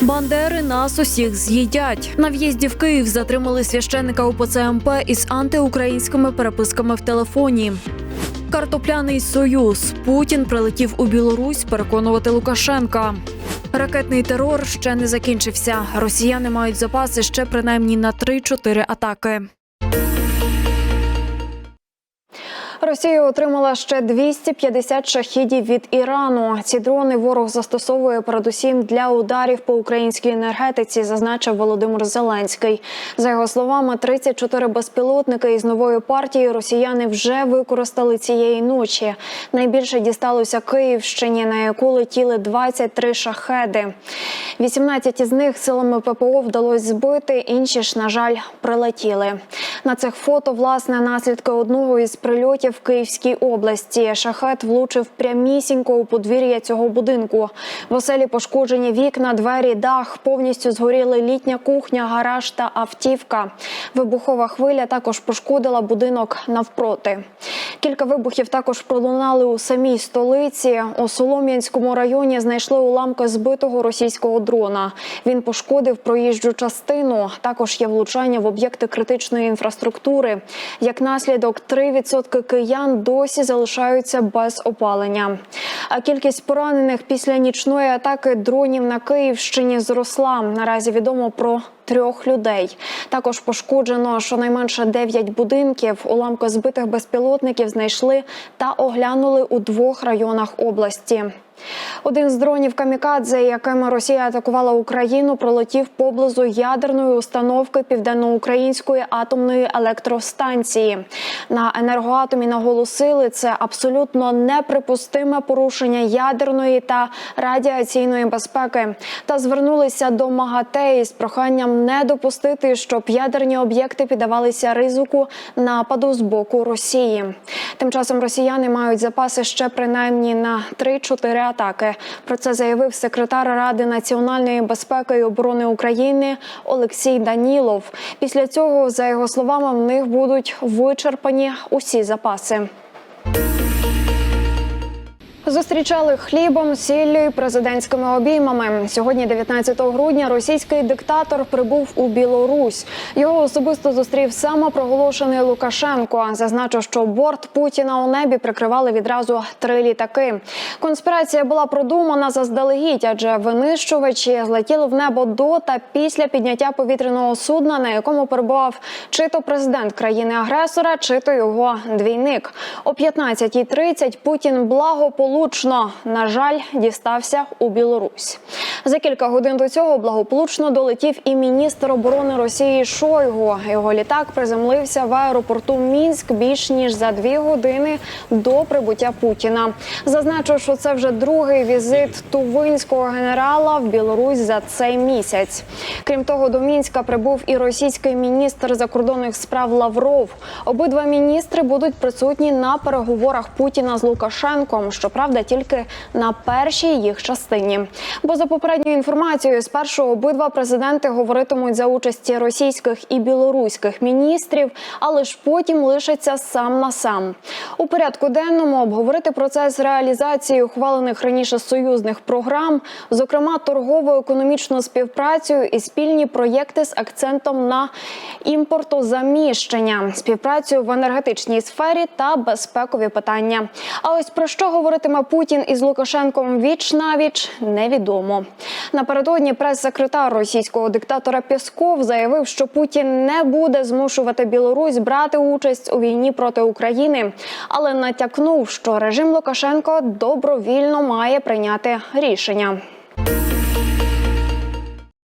Бандери нас усіх з'їдять. На в'їзді в Київ затримали священника УПЦ МП із антиукраїнськими переписками в телефоні. Картопляний союз Путін прилетів у Білорусь переконувати Лукашенка. Ракетний терор ще не закінчився. Росіяни мають запаси ще принаймні на 3-4 атаки. Росія отримала ще 250 шахідів від Ірану. Ці дрони ворог застосовує передусім для ударів по українській енергетиці, зазначив Володимир Зеленський. За його словами, 34 безпілотники із нової партії росіяни вже використали цієї ночі. Найбільше дісталося Київщині, на яку летіли 23 шахеди. 18 із них силами ППО вдалося збити. Інші ж, на жаль, прилетіли. На цих фото власне наслідки одного із прильотів в Київській області. Шахет влучив прямісінько у подвір'я цього будинку. В оселі пошкоджені вікна, двері, дах. Повністю згоріли літня кухня, гараж та автівка. Вибухова хвиля також пошкодила будинок навпроти. Кілька вибухів також пролунали у самій столиці. У Солом'янському районі знайшли уламки збитого російського дрона. Він пошкодив проїжджу частину. Також є влучання в об'єкти критичної інфраструктури. Як наслідок, 3% киян досі залишаються без опалення. А кількість поранених після нічної атаки дронів на Київщині зросла. Наразі відомо про трьох людей. Також пошкоджено щонайменше 9 будинків. Уламко збитих безпілотників знайшли та оглянули у двох районах області. Один з дронів камікадзе, якими Росія атакувала Україну, пролетів поблизу ядерної установки південноукраїнської атомної електростанції. На енергоатомі наголосили, це абсолютно неприпустиме порушення ядерної та радіаційної безпеки. Та звернулися до МАГАТЕ із проханням не допустити, щоб ядерні об'єкти піддавалися ризику нападу з боку Росії. Тим часом росіяни мають запаси ще принаймні на 3-4 атаки. Про це заявив секретар Ради національної безпеки і оборони України Олексій Данілов. Після цього, за його словами, в них будуть вичерпані усі запаси. Зустрічали хлібом, сіллю і президентськими обіймами. Сьогодні, 19 грудня, російський диктатор прибув у Білорусь. Його особисто зустрів самопроголошений Лукашенко. Зазначив, що борт Путіна у небі прикривали відразу три літаки. Конспірація була продумана заздалегідь, адже винищувачі злетіли в небо до та після підняття повітряного судна, на якому перебував чи то президент країни-агресора, чи то його двійник. О 15.30 Путін благополучно благополучно, на жаль, дістався у Білорусь. За кілька годин до цього благополучно долетів і міністр оборони Росії Шойгу. Його літак приземлився в аеропорту Мінськ більш ніж за дві години до прибуття Путіна. Зазначу, що це вже другий візит тувинського генерала в Білорусь за цей місяць. Крім того, до мінська прибув і російський міністр закордонних справ Лавров. Обидва міністри будуть присутні на переговорах Путіна з Лукашенком. Щоправда, тільки на першій їх частині. Бо за попередньою інформацією, спершу обидва президенти говоритимуть за участі російських і білоруських міністрів, але ж потім лишаться сам на сам. У порядку денному обговорити процес реалізації ухвалених раніше союзних програм, зокрема торгово економічну співпрацю і спільні проєкти з акцентом на імпортозаміщення, співпрацю в енергетичній сфері та безпекові питання. А ось про що говоритиме Путін із Лукашенком віч на віч невідомо. Напередодні прес-секретар російського диктатора Пєсков заявив, що Путін не буде змушувати Білорусь брати участь у війні проти України, але натякнув, що режим Лукашенко добровільно має прийняти рішення.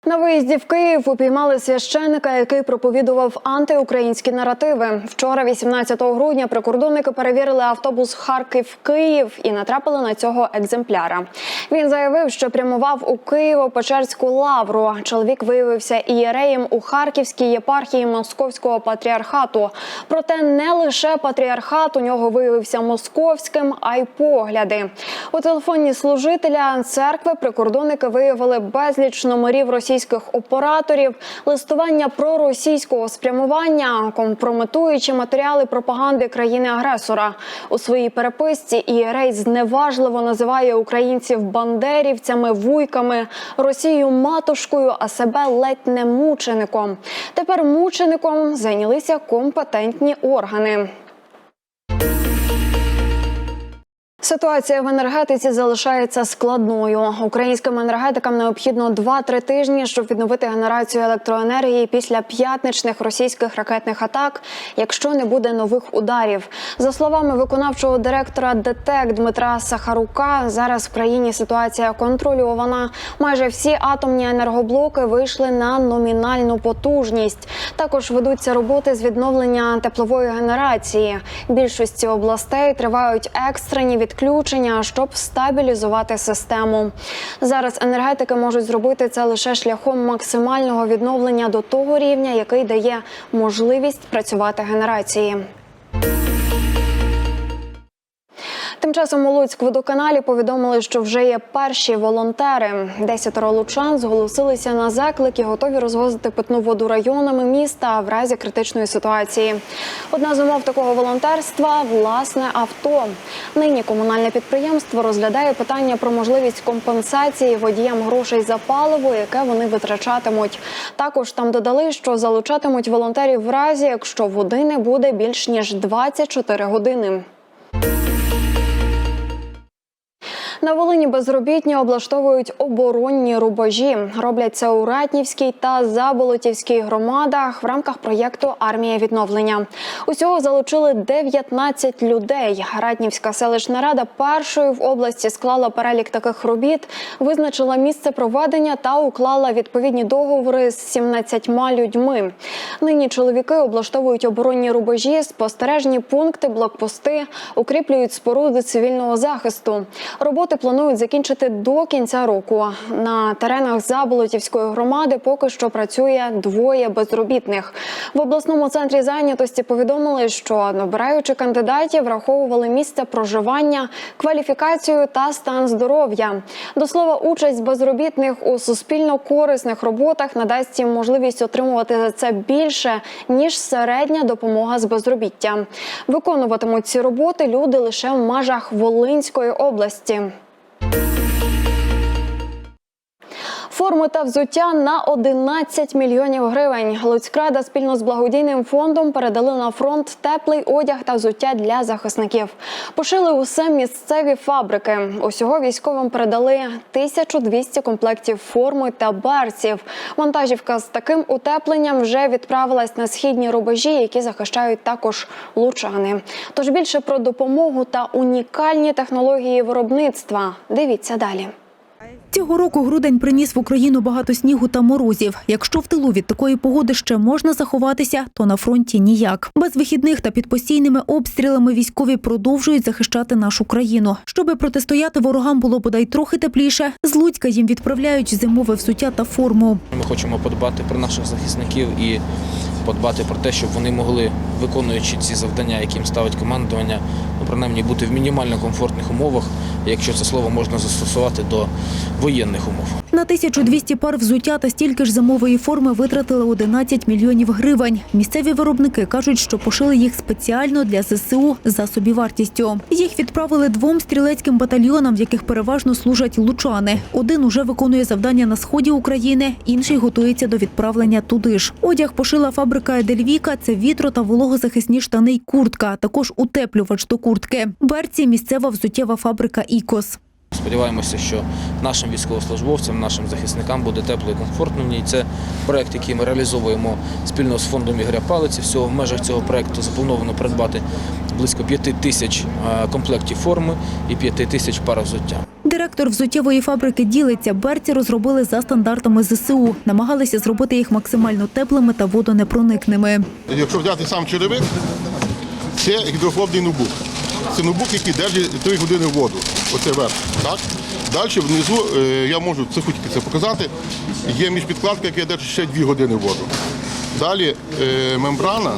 На виїзді в Київ упіймали священика, який проповідував антиукраїнські наративи. Вчора, 18 грудня, прикордонники перевірили автобус Харків-Київ і натрапили на цього екземпляра. Він заявив, що прямував у Києво-Печерську лавру. Чоловік виявився ієреєм у Харківській єпархії Московського патріархату. Проте не лише патріархат у нього виявився московським, а й погляди. У телефоні служителя церкви прикордонники виявили безліч номерів російських операторів, листування проросійського спрямування, компрометуючі матеріали пропаганди країни-агресора. У своїй переписці ієрей зневажливо називає українців бандерівцями, вуйками, Росію матушкою, а себе ледь не мучеником. Тепер мучеником зайнялися компетентні органи. Ситуація в енергетиці залишається складною. Українським енергетикам необхідно 2-3 тижні, щоб відновити генерацію електроенергії після п'ятничних російських ракетних атак, якщо не буде нових ударів. За словами виконавчого директора ДТЕК Дмитра Сахарука, зараз в країні ситуація контрольована. Майже всі атомні енергоблоки вийшли на номінальну потужність. Також ведуться роботи з відновлення теплової генерації. Більшості областей тривають екстрені відключення, щоб стабілізувати систему. Зараз енергетики можуть зробити це лише шляхом максимального відновлення до того рівня, який дає можливість працювати генерації. Часом у Луцькводоканалі повідомили, що вже є перші волонтери. Десятеро лучан зголосилися на заклик і готові розвозити питну воду районами міста в разі критичної ситуації. Одна з умов такого волонтерства власне авто. Нині комунальне підприємство розглядає питання про можливість компенсації водіям грошей за паливо, яке вони витрачатимуть. Також там додали, що залучатимуть волонтерів в разі, якщо води не буде більш ніж 24 години. На Волині безробітні облаштовують оборонні рубежі. Роблять це у Ратнівській та Заболотівській громадах в рамках проєкту Армія відновлення. Усього залучили 19 людей. Ратнівська селищна рада першою в області склала перелік таких робіт, визначила місце проведення та уклала відповідні договори з 17 людьми. Нині чоловіки облаштовують оборонні рубежі, спостережні пункти, блокпости, укріплюють споруди цивільного захисту. Роботи планують закінчити до кінця року. На теренах Заболотівської громади поки що працює двоє безробітних. В обласному центрі зайнятості повідомили, що набираючи кандидатів, враховували місце проживання, кваліфікацію та стан здоров'я. До слова, участь безробітних у суспільно корисних роботах надасть їм можливість отримувати за це більше ніж середня допомога з безробіття. Виконуватимуть ці роботи люди лише в межах Волинської області. Форми та взуття на 11 мільйонів гривень. Луцькрада спільно з благодійним фондом передали на фронт теплий одяг та взуття для захисників. Пошили усе місцеві фабрики. Усього військовим передали 1200 комплектів форми та берців. Вантажівка з таким утепленням вже відправилась на східні рубежі, які захищають також лучани. Тож більше про допомогу та унікальні технології виробництва. Дивіться далі. Цього року грудень приніс в Україну багато снігу та морозів. Якщо в тилу від такої погоди ще можна заховатися, то на фронті ніяк. Без вихідних та під постійними обстрілами військові продовжують захищати нашу країну. Щоби протистояти ворогам було бодай трохи тепліше. З Луцька їм відправляють зимове взуття та форму. Ми хочемо подбати про наших захисників і подбати про те, щоб вони могли, виконуючи ці завдання, яким ставить командування, ну принаймні бути в мінімально комфортних умовах, якщо це слово можна застосувати до воєнних умов. На 1200 пар взуття та стільки ж зимової форми витратили 11 мільйонів гривень. Місцеві виробники кажуть, що пошили їх спеціально для ЗСУ за собівартістю. Їх відправили двом стрілецьким батальйонам, в яких переважно служать лучани. Один уже виконує завдання на сході України, інший готується до відправлення туди ж. Одяг пошила фабрика Едельвіка. Це вітро та вологозахисні штани й куртка, також утеплювач до куртки. Берці місцева взуттєва фабрика Ікос. Сподіваємося, що нашим військовослужбовцям, нашим захисникам буде тепло і комфортно в ній. Це проект, який ми реалізовуємо спільно з фондом Ігоря Палиці. Всього в межах цього проекту заплановано придбати близько 5 тисяч е, комплектів форми і 5 тисяч пар взуття. Директор взуттєвої фабрики ділиться. Берці розробили за стандартами ЗСУ. Намагалися зробити їх максимально теплими та водонепроникними. Якщо взяти сам черевик, це гідрофобний ноутбук. Це ноутбук, який держить 3 години воду. Оце верх. Так? Далі внизу е, я можу це хотіти це показати. Є міжпідкладка, яка держить ще 2 години воду. Далі е, мембрана,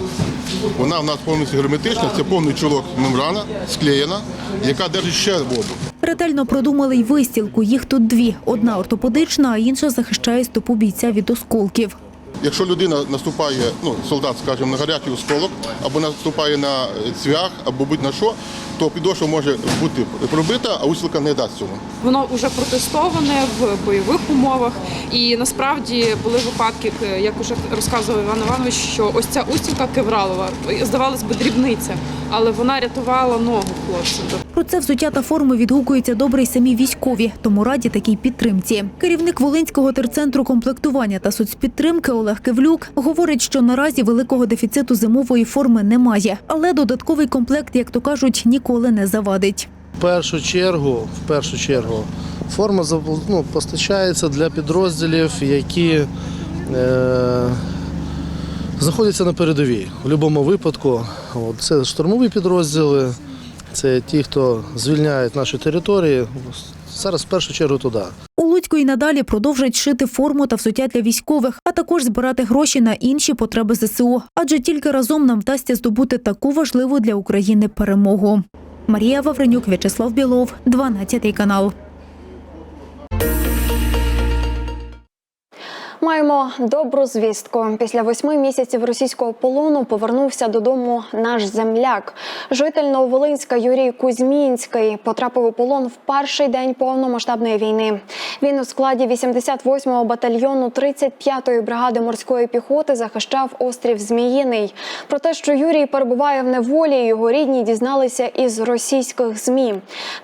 вона в нас повністю герметична, це повний чолок мембрана, склеєна, яка держить ще воду. Ретельно продумали й вистілку. Їх тут дві: одна ортопедична, а інша захищає стопу бійця від осколків. Якщо людина наступає, ну солдат, скажімо, на гарячий осколок, або наступає на цвях, або будь-на що, то підошва може бути пробита, а устілка не дасть цього. Воно вже протестоване в бойових умовах. І насправді були випадки, як уже розказував Іван Іванович, що ось ця устілка кевралова, здавалось би, дрібниця, але вона рятувала ногу хлопцям. Про це взуття та форми відгукуються добре й самі військові, тому раді такій підтримці. Керівник Волинського терцентру комплектування та соцпідтримки Олег Кивлюк говорить, що наразі великого дефіциту зимової форми немає, але додатковий комплект, як то кажуть, ніколи не завадить. В першу чергу, в першу чергу, форма ну, постачається для підрозділів, які е, знаходяться на передовій. У будь-якому випадку от, це штурмові підрозділи, це ті, хто звільняють наші території. Зараз в першу чергу туди. Луцьку і надалі продовжать шити форму та взуття для військових, а також збирати гроші на інші потреби ЗСУ. Адже тільки разом нам вдасться здобути таку важливу для України перемогу. Марія Вавренюк, В'ячеслав Білов, 12 канал. Маємо добру звістку. Після восьми місяців російського полону повернувся додому наш земляк. Житель Нововолинська Юрій Кузьмінський потрапив у полон в перший день повномасштабної війни. Він у складі 88-го батальйону 35-ї бригади морської піхоти захищав острів Зміїний. Про те, що Юрій перебуває в неволі, його рідні дізналися із російських змі.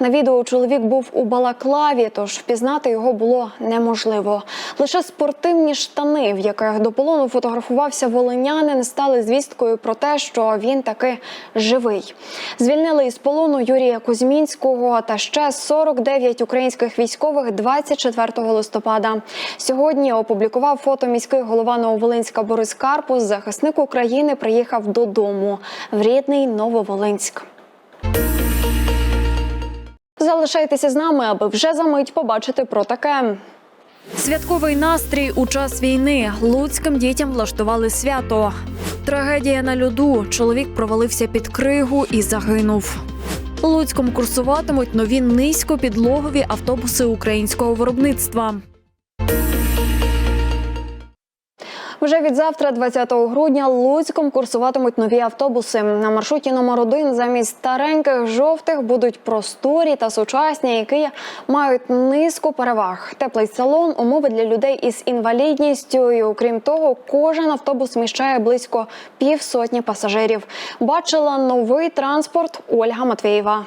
На відео чоловік був у балаклаві, тож впізнати його було неможливо. Лише спортивні штани, в яких до полону фотографувався волинянин, стали звісткою про те, що він таки живий. Звільнили із полону Юрія Кузьмінського та ще 49 українських військових 24 листопада. Сьогодні опублікував фото міський голова Нововолинська Борис Карпус. Захисник України приїхав додому в рідний Нововолинськ. Залишайтеся з нами, аби вже за мить побачити про таке. Святковий настрій у час війни луцьким дітям влаштували свято. Трагедія на льоду. Чоловік провалився під кригу і загинув. Луцьком курсуватимуть нові низькопідлогові автобуси українського виробництва. Вже від завтра, 20 грудня, Луцьком курсуватимуть нові автобуси. На маршруті номер 1 замість стареньких жовтих будуть просторі та сучасні, які мають низку переваг. Теплий салон, умови для людей із інвалідністю. І окрім того, кожен автобус вміщає близько півсотні пасажирів. Бачила новий транспорт Ольга Матвієва.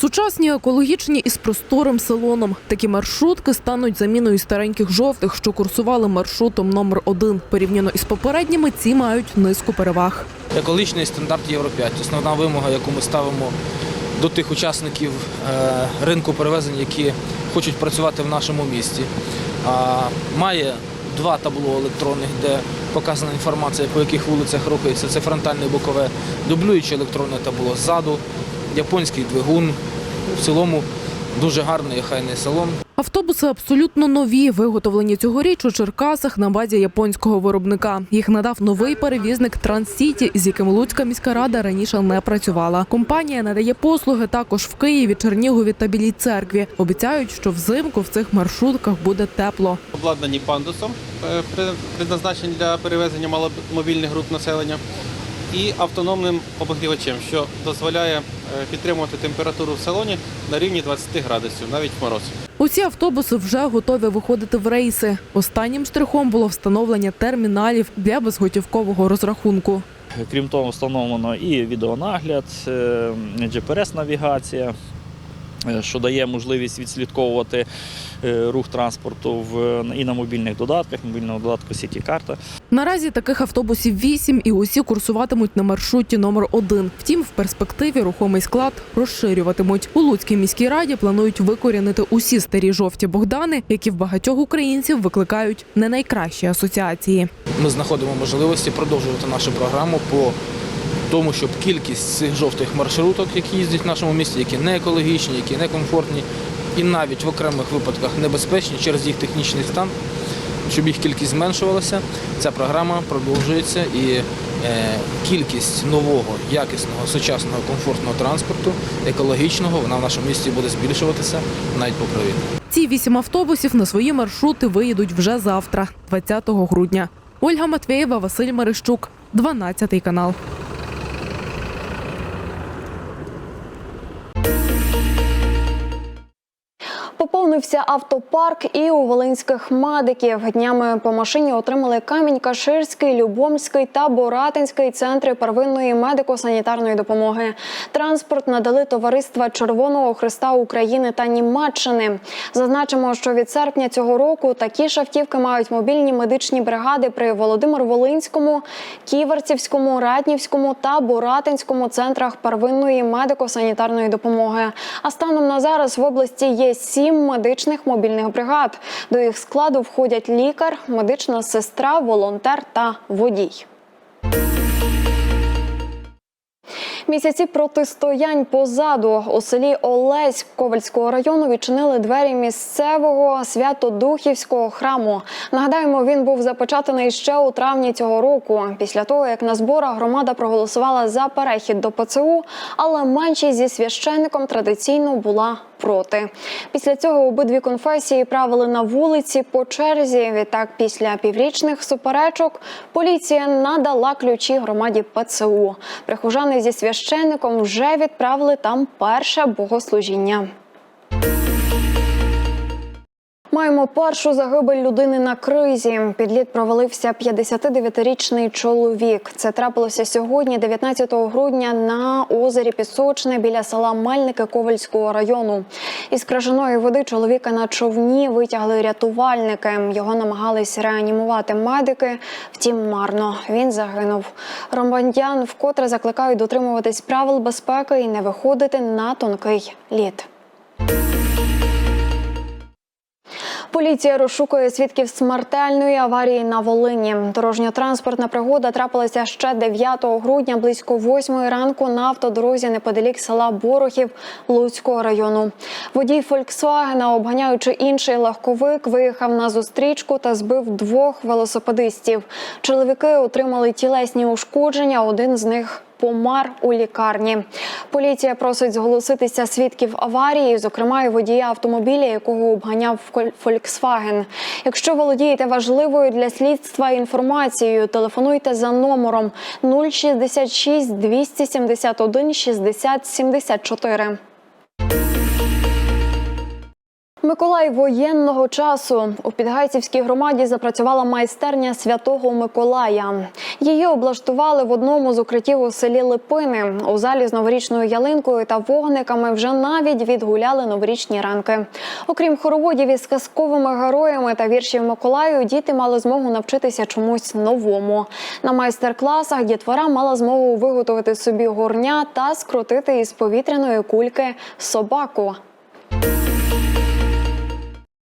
Сучасні, екологічні і з просторим салоном. Такі маршрутки стануть заміною стареньких жовтих, що курсували маршрутом номер 1 Порівняно із попередніми, ці мають низку переваг. Екологічний стандарт Євро 5 основна вимога, яку ми ставимо до тих учасників е, ринку перевезень, які хочуть працювати в нашому місті. Має два табло електронних, де показана інформація, по яких вулицях рухається. Це фронтальне бокове, дублююче електронне табло ззаду, японський двигун. В цілому дуже гарний і хайний салон. Автобуси абсолютно нові, виготовлені цьогоріч у Черкасах на базі японського виробника. Їх надав новий перевізник Транссіті, з яким Луцька міська рада раніше не працювала. Компанія надає послуги також в Києві, Чернігові та Білій церкві. Обіцяють, що взимку в цих маршрутках буде тепло. обладнані пандусом, е, при- предназначені для перевезення маломобільних груп населення, і автономним обогрівачем, що дозволяє е, підтримувати температуру в салоні на рівні 20 градусів, навіть в мороз. Усі автобуси вже готові виходити в рейси. Останнім штрихом було встановлення терміналів для безготівкового розрахунку. Крім того, встановлено і відеонагляд, е, GPS-навігація. е, що дає можливість відслідковувати рух транспорту в, і на мобільних додатках, мобільного додатку Сіті Карта. Наразі таких автобусів вісім, і усі курсуватимуть на маршруті номер один. Втім, в перспективі рухомий склад розширюватимуть. У Луцькій міській раді планують викорінити усі старі жовті Богдани, які в багатьох українців викликають не найкращі асоціації. Ми знаходимо можливості продовжувати нашу програму по тому, щоб кількість цих жовтих маршруток, які їздять в нашому місті, які не екологічні, які не комфортні, і навіть в окремих випадках небезпечні через їх технічний стан, щоб їх кількість зменшувалася. Ця програма продовжується і е, кількість нового, якісного, сучасного, комфортного транспорту, екологічного, вона в нашому місті буде збільшуватися навіть попри війну. Ці вісім автобусів на свої маршрути виїдуть вже завтра, 20 грудня. Ольга Матвєєва, Василь Мерещук, 12 канал. Поповнився автопарк і у волинських медиків. Днями по машині отримали Камінь-Каширський, Любомський та Боратинський центри первинної медико-санітарної допомоги. Транспорт надали товариства Червоного Христа України та Німеччини. Зазначимо, що від серпня цього року такі ж автівки мають мобільні медичні бригади при Володимир-Волинському, Ківерцівському, Ратнівському та Боратинському центрах первинної медико-санітарної допомоги. А станом на зараз в області є сім медичних мобільних бригад. До їх складу входять лікар, медична сестра, волонтер та водій. Місяці протистоянь позаду у селі Олеськ Ковальського району відчинили двері місцевого святодухівського храму. Нагадаємо, він був започатаний ще у травні цього року. Після того, як на зборах громада проголосувала за перехід до ПЦУ, але меншість зі священником традиційно була проти. Після цього обидві конфесії правили на вулиці по черзі. Відтак, після піврічних суперечок, поліція надала ключі громаді ПЦУ. Прихожани зі священником вже відправили там перше богослужіння. Маємо першу загибель людини на кризі. Під лід провалився 59-річний чоловік. Це трапилося сьогодні, 19 грудня, на озері Пісочне біля села Мельники Ковальського району. Із крижаної води чоловіка на човні витягли рятувальники. Його намагались реанімувати медики. Втім, марно він загинув. Громадян вкотре закликають дотримуватись правил безпеки і не виходити на тонкий лід. Поліція розшукує свідків смертельної аварії на Волині. Дорожньо-транспортна пригода трапилася ще 9 грудня близько 8 ранку на автодорозі неподалік села Борохів Луцького району. Водій Фольксвагена, обганяючи інший легковик, виїхав на зустрічку та збив двох велосипедистів. Чоловіки отримали тілесні ушкодження. Один з них помер у лікарні. Поліція просить зголоситися свідків аварії, зокрема і водія автомобіля, якого обганяв Volkswagen. Якщо володієте важливою для слідства інформацією, телефонуйте за номером 066 271 60 74. Миколай воєнного часу у Підгайцівській громаді запрацювала майстерня святого Миколая. Її облаштували в одному з укриттів у селі Липини. У залі з новорічною ялинкою та вогниками вже навіть відгуляли новорічні ранки. Окрім хороводів із казковими героями та віршів Миколаю, діти мали змогу навчитися чомусь новому. На майстер-класах дітвора мала змогу виготовити собі горня та скрутити із повітряної кульки собаку.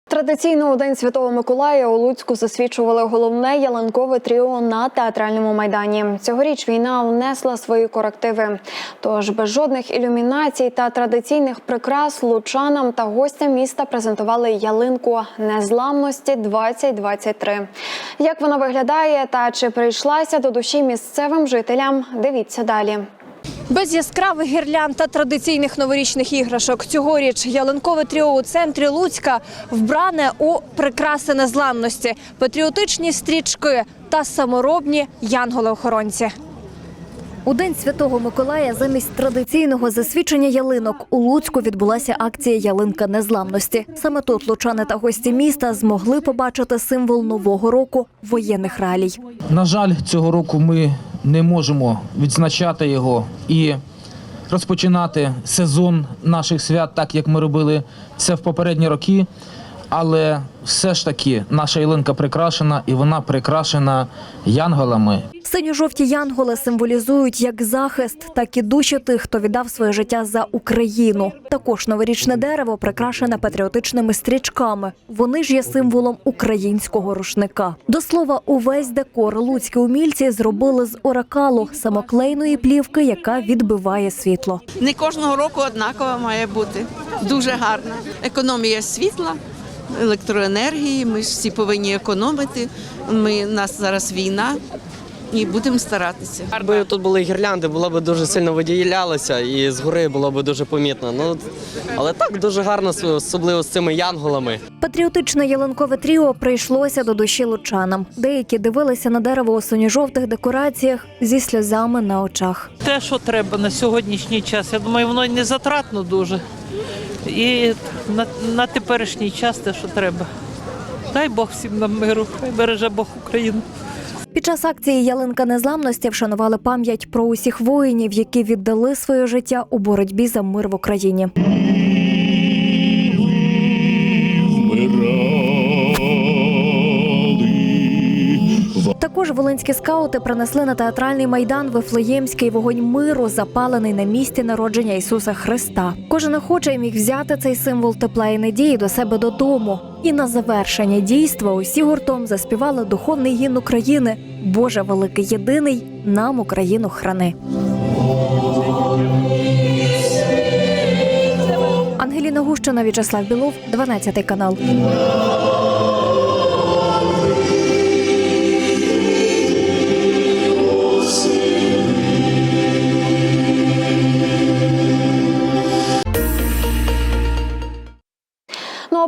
Традиційно у День Святого Миколая у Луцьку засвідчували головне ялинкове тріо на театральному майдані. Цьогоріч війна внесла свої корективи. Тож без жодних ілюмінацій та традиційних прикрас лучанам та гостям міста презентували ялинку незламності 2023. Як вона виглядає та чи прийшлася до душі місцевим жителям? Дивіться далі. Без яскравих гірлянд та традиційних новорічних іграшок цьогоріч ялинкове тріо у центрі Луцька вбране у прикраси незламності, патріотичні стрічки та саморобні янголи-охоронці. У день святого Миколая замість традиційного засвідчення ялинок у Луцьку відбулася акція Ялинка незламності. Саме тут лучани та гості міста змогли побачити символ нового року воєнних реалій. На жаль, цього року ми не можемо відзначати його і розпочинати сезон наших свят, так як ми робили це в попередні роки. Але все ж таки наша ялинка прикрашена, і вона прикрашена янголами. Синьо-жовті янголи символізують як захист, так і душі тих, хто віддав своє життя за Україну. Також новорічне дерево прикрашене патріотичними стрічками. Вони ж є символом українського рушника. До слова, увесь декор луцькі умільці зробили з оракалу самоклейної плівки, яка відбиває світло. Не кожного року однакова має бути. Дуже гарна. Економія світла, електроенергії. Ми ж всі повинні економити. Ми, у нас зараз війна і будемо старатися. Якби тут були гірлянди, було б дуже сильно виділялося і згори було б дуже помітно. Ну але так дуже гарно, особливо з цими янголами. Патріотичне ялинкове тріо прийшлося до душі лучанам. Деякі дивилися на дерево у синьо-жовтих декораціях зі сльозами на очах. те, що треба на сьогоднішній час. Я думаю, воно не затратно дуже. І на, на теперішній час те, що треба. Дай Бог всім нам миру, хай береже Бог Україну. Під час акції Ялинка незламності вшанували пам'ять про усіх воїнів, які віддали своє життя у боротьбі за мир в Україні. Також волинські скаути принесли на театральний майдан Вифлеємський вогонь миру, запалений на місці народження Ісуса Христа. Кожен охочий міг взяти цей символ тепла і надії до себе додому. І на завершення дійства усі гуртом заспівали духовний гімн України. Боже великий єдиний, нам Україну храни. Ангеліна Гущина, В'ячеслав Білов, 12 канал.